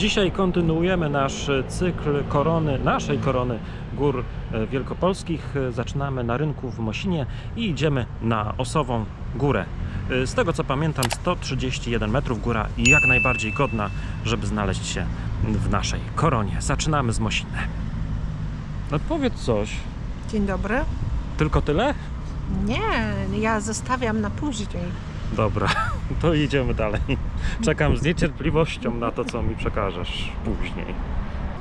Dzisiaj kontynuujemy nasz cykl korony, naszej korony gór e, wielkopolskich. E, Zaczynamy na rynku w Mosinie i idziemy na Osową Górę. E, Z tego co pamiętam 131 metrów góra i jak najbardziej godna, żeby znaleźć się w naszej koronie. Zaczynamy z Mosiny. No powiedz coś. Dzień dobry. Tylko tyle? Nie, ja zostawiam na później. Dobra, to idziemy dalej. Czekam z niecierpliwością na to, co mi przekażesz później.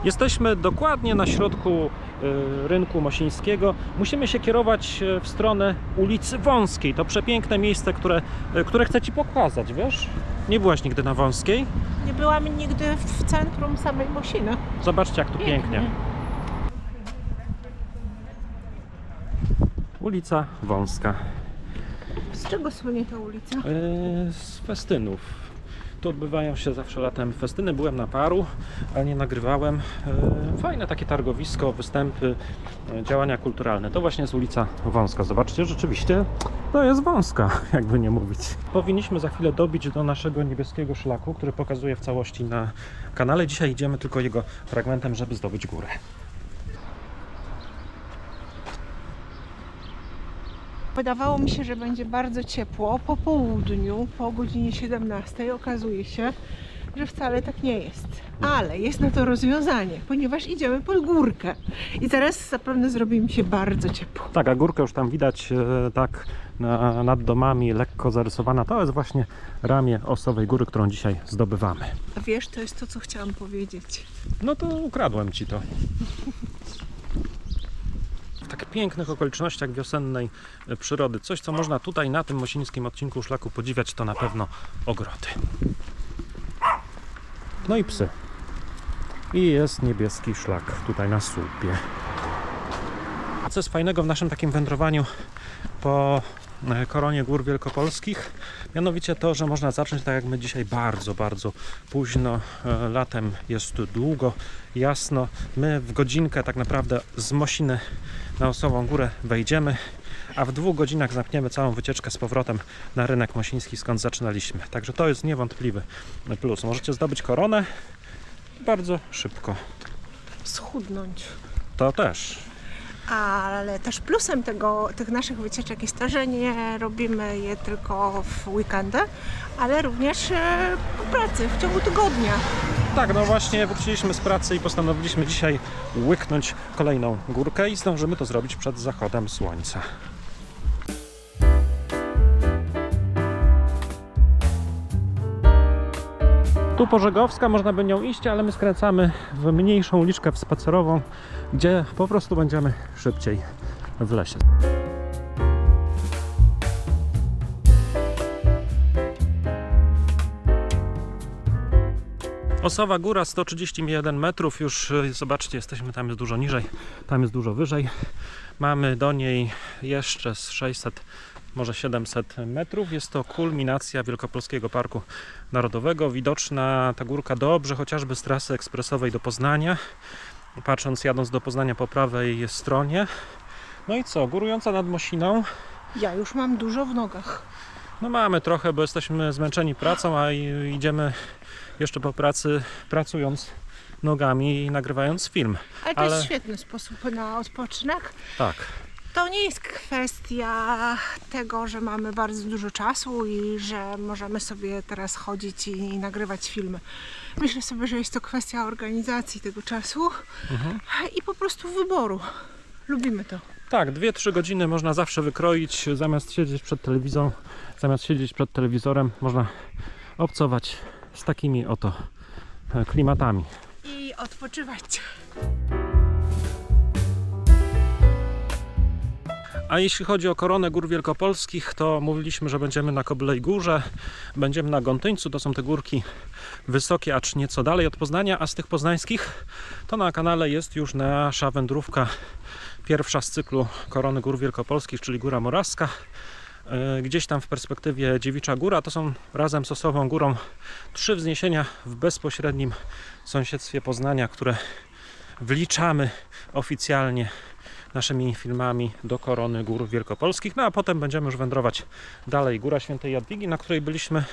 Jesteśmy dokładnie na środku y, rynku mosińskiego. Musimy się kierować y, w stronę ulicy Wąskiej. To przepiękne miejsce, które, y, które chcę Ci pokazać, wiesz? Nie byłaś nigdy na Wąskiej? Nie byłam nigdy w centrum samej Mosiny. Zobaczcie, jak tu pięknie. Ulica Wąska. Z czego słynie ta ulica? E, z festynów. Tu odbywają się zawsze latem festyny. Byłem na paru, ale nie nagrywałem. E, Fajne takie targowisko, występy, e, działania kulturalne. To właśnie jest ulica Wąska. Zobaczcie, rzeczywiście to jest wąska, jakby nie mówić. Powinniśmy za chwilę dobić do naszego niebieskiego szlaku, który pokazuję w całości na kanale. Dzisiaj idziemy tylko jego fragmentem, żeby zdobyć górę. Wydawało mi się, że będzie bardzo ciepło po południu, po godzinie 17. Okazuje się, że wcale tak nie jest. Ale jest na to rozwiązanie, ponieważ idziemy pod górkę. I zaraz zapewne zrobi mi się bardzo ciepło. Tak, a górkę już tam widać e, tak na, nad domami, lekko zarysowana. To jest właśnie ramię Osowej Góry, którą dzisiaj zdobywamy. A wiesz, to jest to, co chciałam powiedzieć. No to ukradłem ci to. Tak pięknych okolicznościach wiosennej e, przyrody, coś co można tutaj na tym mosińskim odcinku szlaku podziwiać, to na pewno ogrody. No i psy. I jest niebieski szlak tutaj na słupie. Co jest fajnego w naszym takim wędrowaniu po koronie gór wielkopolskich? Mianowicie to, że można zacząć tak jak my dzisiaj bardzo, bardzo późno. E, Latem jest długo, jasno. My w godzinkę tak naprawdę z Mosiny na Osową Górę wejdziemy, a w dwóch godzinach zamkniemy całą wycieczkę z powrotem na rynek mosiński, skąd zaczynaliśmy. Także to jest niewątpliwy plus. Możecie zdobyć koronę bardzo szybko. Schudnąć. To też. Ale też plusem tego, tych naszych wycieczek jest to, że nie robimy je tylko w weekendy, ale również e, po pracy, w ciągu tygodnia. Tak, no właśnie wróciliśmy z pracy i postanowiliśmy dzisiaj łyknąć kolejną górkę i zdążymy to zrobić przed zachodem słońca. Tu Pożegowska, można by nią iść, ale my skręcamy w mniejszą uliczkę spacerową, gdzie po prostu będziemy szybciej w lesie. Osowa Góra 131 metrów, już y, zobaczcie, jesteśmy tam jest dużo niżej, tam jest dużo wyżej. Mamy do niej jeszcze z 600, może 700 metrów. Jest to kulminacja Wielkopolskiego Parku Narodowego. Widoczna ta górka dobrze, chociażby z trasy ekspresowej do Poznania. Patrząc, jadąc do Poznania po prawej stronie. No i co, górująca nad Mosiną. Ja już mam dużo w nogach. No mamy trochę, bo jesteśmy zmęczeni pracą, a idziemy jeszcze po pracy pracując nogami i nagrywając film. Ale to Ale- jest świetny sposób na odpoczynek. Tak. To nie jest kwestia tego, że mamy bardzo dużo czasu i że możemy sobie teraz chodzić i nagrywać filmy. Myślę sobie, że jest to kwestia organizacji tego czasu i po prostu wyboru. Lubimy to. Tak, 2-3 godziny można zawsze wykroić, zamiast siedzieć przed telewizją, zamiast siedzieć przed telewizorem, można obcować z takimi oto e, klimatami. I odpoczywać. A jeśli chodzi o koronę gór wielkopolskich, to mówiliśmy, że będziemy na Koblej Górze, będziemy na Gątyńcu, to są te górki wysokie, acz nieco dalej od Poznania, a z tych poznańskich to na kanale jest już nasza wędrówka pierwsza z cyklu korony gór wielkopolskich, czyli Góra Moraska. E, Gdzieś tam w perspektywie Dziewicza Góra, to są razem z Osową Górą trzy wzniesienia w bezpośrednim sąsiedztwie Poznania, które wliczamy oficjalnie naszymi filmami do korony gór wielkopolskich. No a potem będziemy już wędrować dalej. Góra Świętej Jadwigi, na której byliśmy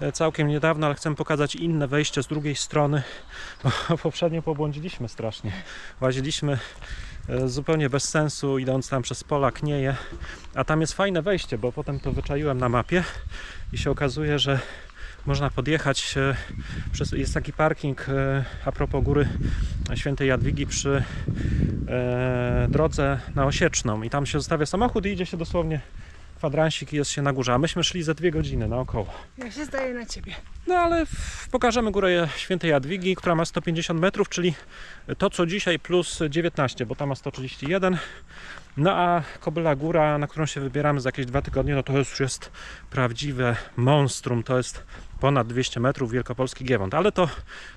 e, całkiem niedawno, ale chcę pokazać inne wejście z drugiej strony, bo poprzednio pobłądziliśmy strasznie. Łaziliśmy e, zupełnie bez sensu, idąc tam przez pola Knieje, a tam jest fajne wejście, bo potem to wyczaiłem na mapie i się okazuje, że można podjechać, e, jest taki parking e, a propos góry Świętej Jadwigi przy e, drodze na Osieczną i tam się zostawia samochód i idzie się dosłownie kwadransik i jest się na górze, a myśmy szli za dwie godziny naokoło. Ja się zdaję na ciebie. No ale pokażemy górę Świętej Jadwigi, która ma 150 metrów, czyli to co dzisiaj plus 19, bo tam ma 131. No a Kobyla Góra, na którą się wybieramy za jakieś dwa tygodnie, no to już jest prawdziwe monstrum. To jest ponad 200 metrów Wielkopolski Giewont, ale to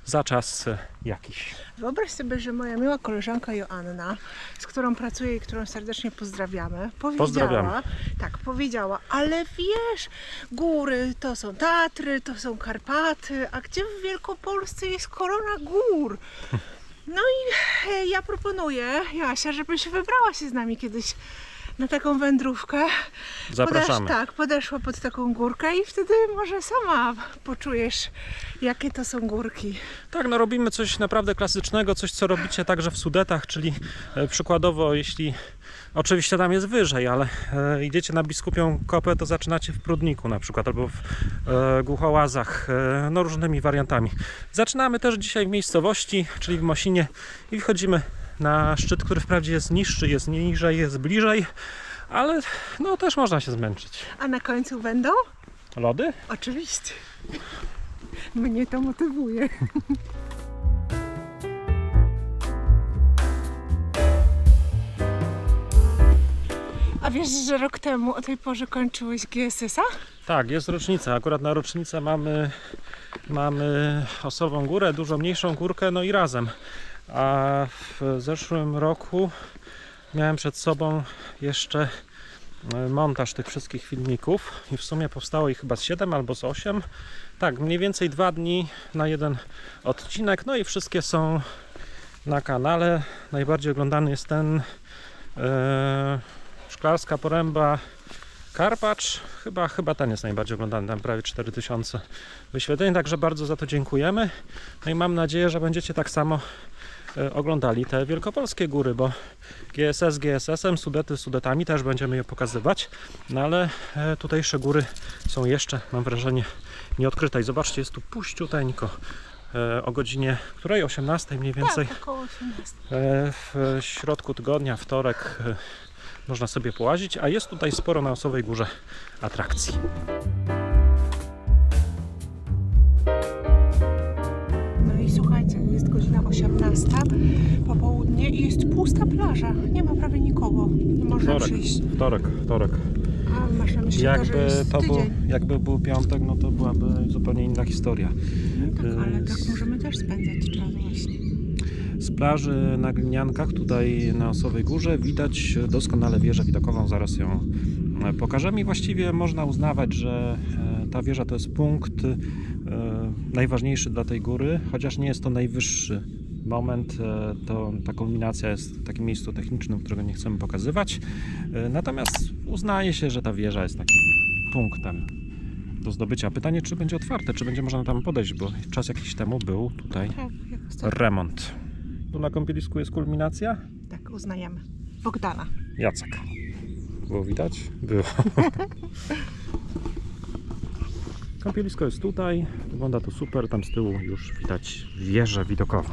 za czas e, jakiś. Wyobraź sobie, że moja miła koleżanka Joanna, z którą pracuję i którą serdecznie pozdrawiamy, powiedziała, Pozdrawiamy. tak, powiedziała, ale wiesz, góry to są Tatry, to są Karpaty, a gdzie w Wielkopolsce jest korona gór? No i e, ja proponuję, Jasia, żebyś wybrała się z nami kiedyś na taką wędrówkę. Zapraszamy. Podesz, tak, podeszła pod taką górkę i wtedy może sama poczujesz, jakie to są górki. Tak, no robimy coś naprawdę klasycznego, coś co robicie także w Sudetach, czyli e, przykładowo jeśli oczywiście tam jest wyżej, ale e, idziecie na Biskupią Kopę, to zaczynacie w Prudniku na przykład, albo w e, Głuchołazach, e, no różnymi wariantami. Zaczynamy też dzisiaj w miejscowości, czyli w Mosinie i wchodzimy na szczyt, który wprawdzie jest niższy, jest niżej, jest bliżej, ale no też można się zmęczyć. A na końcu będą? Lody? Oczywiście. Mnie to motywuje. A wiesz, że rok temu o tej porze kończyłeś GSS-a? Tak, jest rocznica. Akurat na rocznicę mamy, mamy osobą górę, dużo mniejszą górkę, no i razem. A w zeszłym roku miałem przed sobą jeszcze e, montaż tych wszystkich filmików i w sumie powstało ich chyba z 7 albo z 8. Tak, mniej więcej dwa dni na jeden odcinek, no i wszystkie są na kanale. Najbardziej oglądany jest ten e, Szklarska Poręba Karpacz, chyba, chyba ten jest najbardziej oglądany, tam prawie 4000 wyświetleń, także bardzo za to dziękujemy. No i mam nadzieję, że będziecie tak samo oglądali te wielkopolskie góry, bo GSS GSS-em, Sudety Sudetami też będziemy je pokazywać, no ale e, tutejsze góry są jeszcze, mam wrażenie, nieodkryte. I zobaczcie, jest tu puściuteńko. E, o godzinie której? 18 mniej więcej. Tak, około 18. E, W środku tygodnia, wtorek, e, można sobie połazić, a jest tutaj sporo na Osowej Górze atrakcji. 18 popołudnie i jest pusta plaża. Nie ma prawie nikogo. Nie można Wtorek, przyjść. wtorek, wtorek. A masz na myśli to, że Jakby jest to był, jakby był piątek, no to byłaby zupełnie inna historia. No tak, ale y, tak możemy też spędzać czas właśnie. Z plaży na Gliniankach, tutaj na Osowej Górze, widać doskonale wieżę widokową. Zaraz ją e, pokażemy i właściwie można uznawać, że e, ta wieża to jest punkt najważniejszy dla tej góry, chociaż nie jest to najwyższy moment. e, To ta kulminacja jest w takim miejscu technicznym, którego nie chcemy pokazywać. E, Natomiast uznaje się, że ta wieża jest takim punktem do zdobycia. Pytanie, czy będzie otwarte, czy będzie można tam podejść, bo czas jakiś temu był tutaj Tak, remont. Tu na kąpielisku jest kulminacja? Tak, uznajemy. Bogdana. Jacek. Było widać? Było. Kąpielisko jest tutaj. Wygląda to super. Tam z tyłu już widać wieżę widokową.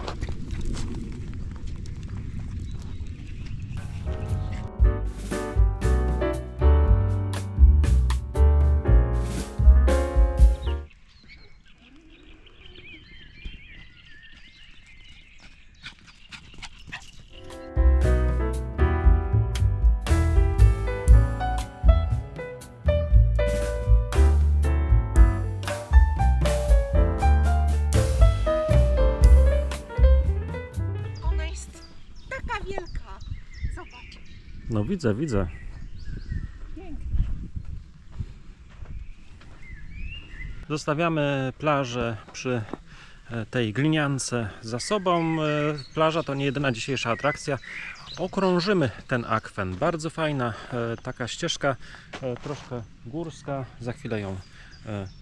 Taka wielka. Zobacz. No widzę, widzę. Pięknie. Zostawiamy plażę przy e, tej gliniance za sobą. E, Plaża to nie jedyna dzisiejsza atrakcja. Okrążymy ten akwen. Bardzo fajna e, taka ścieżka, troszkę górska. Za chwilę ją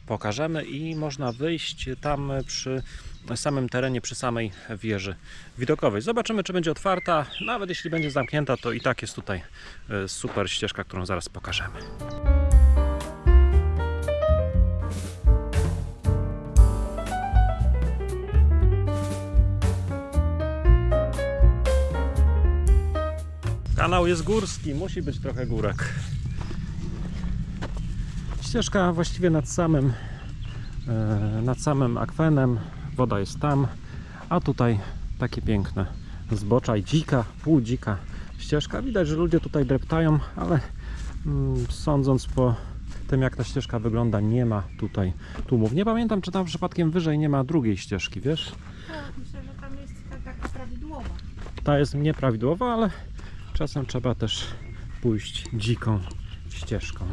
pokażemy i można wyjść tam przy samym terenie, przy samej wieży widokowej. Zobaczymy, czy będzie otwarta. Nawet jeśli będzie zamknięta, to i tak jest tutaj e, super ścieżka, którą zaraz pokażemy. Kanał jest górski, musi być trochę górek. Ścieżka właściwie nad samym, e, nad samym akwenem, woda jest tam, a tutaj takie piękne zbocza i dzika, pół dzika ścieżka. Widać, że ludzie tutaj dreptają, ale mm, sądząc po tym jak ta ścieżka wygląda, nie ma tutaj tłumów. Nie pamiętam, czy tam przypadkiem wyżej nie ma drugiej ścieżki, wiesz? Myślę, że tam jest ta taka prawidłowa. Ta jest nieprawidłowa, ale czasem trzeba też pójść dziką ścieżką.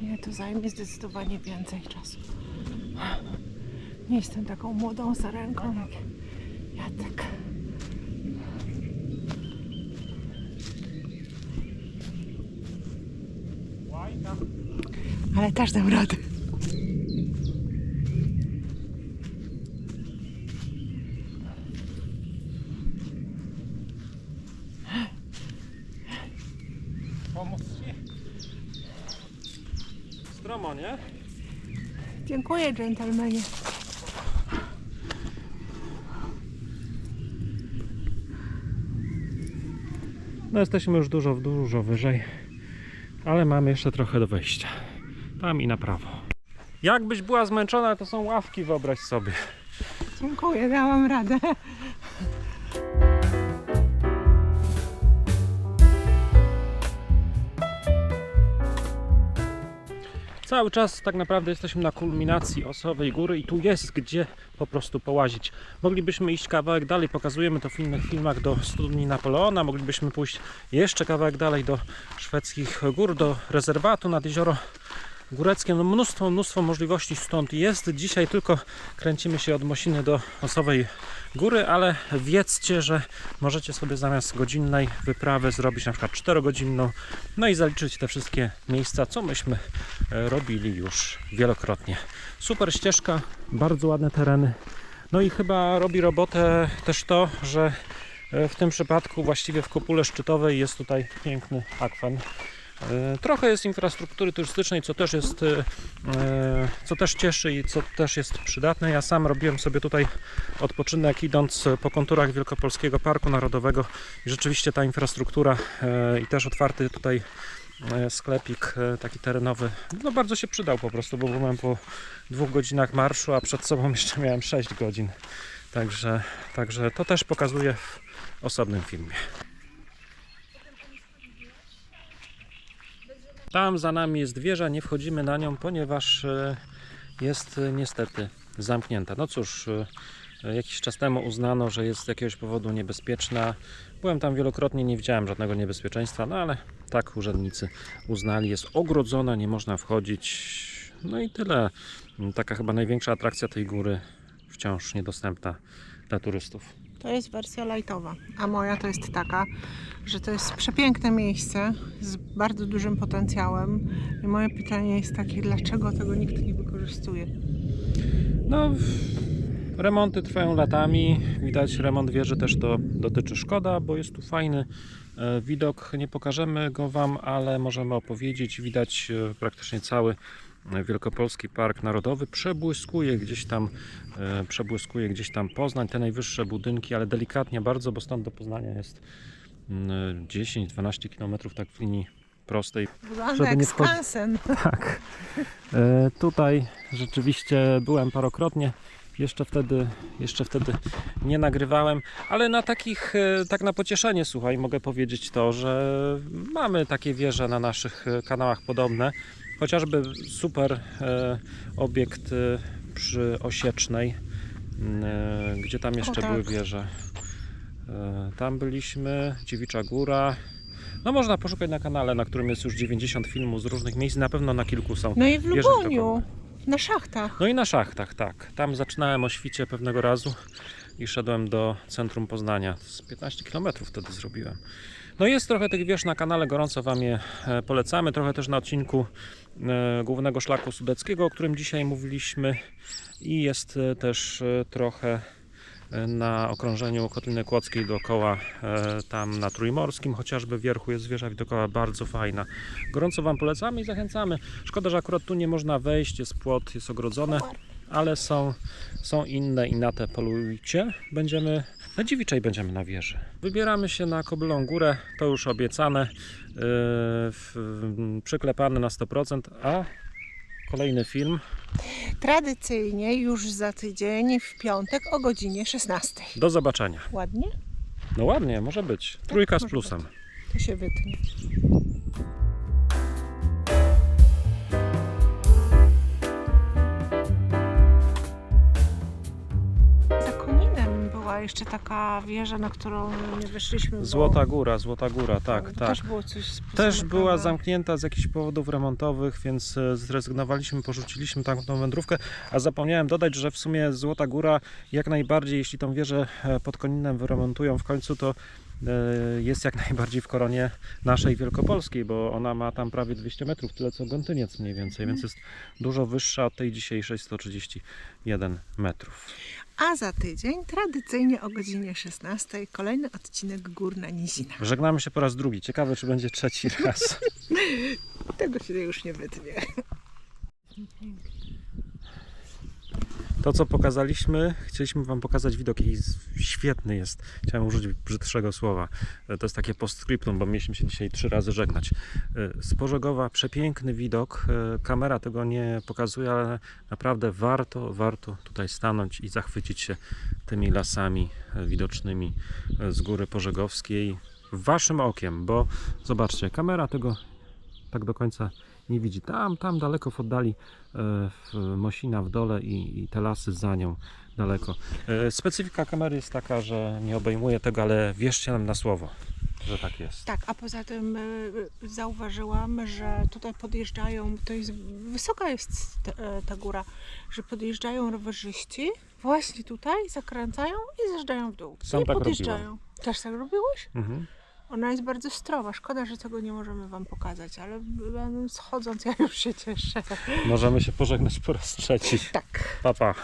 Mnie to zajmie zdecydowanie więcej czasu. Nie jestem taką młodą sarenką jak Jacek. Ale też dam radę. Pomóc ci? Stromo, nie? Dziękuję, dżentelmenie. No jesteśmy już dużo, dużo wyżej, ale mamy jeszcze trochę do wejścia. Tam i na prawo. Jakbyś była zmęczona, to są ławki, wyobraź sobie. Dziękuję, dałam radę. Cały czas tak naprawdę jesteśmy na kulminacji Osowej Góry i tu jest gdzie po prostu połazić. Moglibyśmy iść kawałek dalej, pokazujemy to w innych filmach do studni Napoleona, moglibyśmy pójść jeszcze kawałek dalej do szwedzkich gór, do rezerwatu nad jezioro góreckie. No mnóstwo, mnóstwo możliwości stąd jest. Dzisiaj tylko kręcimy się od Mosiny do Osowej Góry, ale wiedzcie, że możecie sobie zamiast godzinnej wyprawy zrobić na przykład 4-godzinną, no i zaliczyć te wszystkie miejsca, co myśmy e, robili już wielokrotnie. Super ścieżka, bardzo ładne tereny. No i chyba robi robotę też to, że e, w tym przypadku właściwie w kopule szczytowej jest tutaj piękny akwen. E, Trochę jest infrastruktury turystycznej, co też jest, e, e, co też cieszy i co też jest przydatne. Ja sam robiłem sobie tutaj odpoczynek idąc po konturach Wielkopolskiego Parku Narodowego i rzeczywiście ta infrastruktura i też otwarty tutaj sklepik taki terenowy, no bardzo się przydał po prostu, bo byłem po dwóch godzinach marszu, a przed sobą jeszcze miałem 6 godzin. Także, także to też pokazuję w osobnym filmie. Tam za nami jest wieża, nie wchodzimy na nią, ponieważ e, jest e, niestety zamknięta. No cóż, e, jakiś czas temu uznano, że jest z jakiegoś powodu niebezpieczna. Byłem tam wielokrotnie, nie widziałem żadnego niebezpieczeństwa, no ale tak urzędnicy uznali. Jest ogrodzona, nie można wchodzić. No i tyle. Taka chyba największa atrakcja tej góry, wciąż niedostępna dla turystów. To jest wersja lightowa, a moja to jest taka, że to jest przepiękne miejsce z bardzo dużym potencjałem. I moje pytanie jest takie, dlaczego tego nikt nie wykorzystuje? No, remonty trwają latami. Widać, remont wieży też to dotyczy. Szkoda, bo jest tu fajny e, widok. Nie pokażemy go Wam, ale możemy opowiedzieć. Widać e, praktycznie cały Wielkopolski Park Narodowy. Przebłyskuje gdzieś tam, e, przebłyskuje gdzieś tam Poznań, te najwyższe budynki, ale delikatnie bardzo, bo stąd do Poznania jest mm, 10-12 km tak w linii prostej. Żeby nie wchodzi-. Tak. E, tutaj rzeczywiście byłem parokrotnie. Jeszcze wtedy, jeszcze wtedy nie nagrywałem, ale na takich, e, tak na pocieszenie, słuchaj, mogę powiedzieć to, że mamy takie wieże na naszych e, kanałach podobne. Chociażby super e, obiekt e, przy Osiecznej, e, gdzie tam jeszcze tak. były wieże. Tam byliśmy, Dziewicza Góra. No można poszukać na kanale, na którym jest już 90 filmów z różnych miejsc. Na pewno na kilku są. No i w Luboniu, na szachtach. No i na szachtach, tak. Tam zaczynałem o świcie pewnego razu i szedłem do centrum Poznania. Z 15 km wtedy zrobiłem. No jest trochę tych wież na kanale, gorąco Wam je e, polecamy. Trochę też na odcinku e, głównego szlaku sudeckiego, o którym dzisiaj mówiliśmy. I jest e, też trochę na okrążeniu Kotliny Kłodzkiej dookoła, tam na Trójmorskim, chociażby w wierchu jest wieża widokowa bardzo fajna. Gorąco Wam polecamy i zachęcamy. Szkoda, że akurat tu nie można wejść, jest płot, jest ogrodzone, ale są, są inne i na te polujcie. Będziemy na Dziewiczej będziemy na wieży. Wybieramy się na Kobylą Górę, to już obiecane, yy, w- przyklepane na 100%, a kolejny film Tradycyjnie już za tydzień w piątek o godzinie 16. do zobaczenia. Ładnie? No ładnie, może być. Trójka z może plusem. To się wytnie. Była jeszcze taka wieża, na którą nie weszliśmy. bo- Złota Góra, Złota Góra, tak, bo tak. Też było coś Też była zamknięta z jakichś powodów remontowych, więc e, zrezygnowaliśmy, porzuciliśmy tamtą wędrówkę. A zapomniałem dodać, że w sumie Złota Góra jak najbardziej, jeśli tą wieżę e, pod Koninem wyremontują w końcu, to e, jest jak najbardziej w koronie naszej wielkopolskiej, bo ona ma tam prawie 200 metrów, tyle co Gątyniec mniej więcej, więc jest dużo wyższa od tej dzisiejszej 131 metrów. A za tydzień, tradycyjnie o godzinie 16, kolejny odcinek Gór na Nizinach. Żegnamy się po raz drugi. Ciekawe, czy będzie trzeci raz. Tego się już nie wytnie. To, co pokazaliśmy, chcieliśmy Wam pokazać widok i świetny jest. Chciałem użyć brzydszego słowa. E, To jest takie postscriptum, bo mieliśmy się dzisiaj trzy razy żegnać. E, Z Pożegowa przepiękny widok. E, Kamera tego nie pokazuje, ale naprawdę warto, warto tutaj stanąć i zachwycić się tymi lasami widocznymi z góry pożegowskiej Waszym okiem, bo zobaczcie, kamera tego tak do końca nie widzi. Tam, tam daleko w oddali e, w Mosina w dole i, i te lasy za nią daleko. E, Specyfika kamery jest taka, że nie obejmuje tego, ale wierzcie nam na słowo, że tak jest. Tak, a poza tym y, zauważyłam, że tutaj podjeżdżają, to jest wysoka jest ta, e, ta góra, że podjeżdżają rowerzyści właśnie tutaj, zakręcają i zjeżdżają w dół. Sam I tak podjeżdżają. Też tak robiłeś? Mhm. Ona jest bardzo strowa. Szkoda, że tego nie możemy Wam pokazać, ale schodząc ja już się cieszę. Możemy się pożegnać po raz trzeci. Tak. Pa, pa.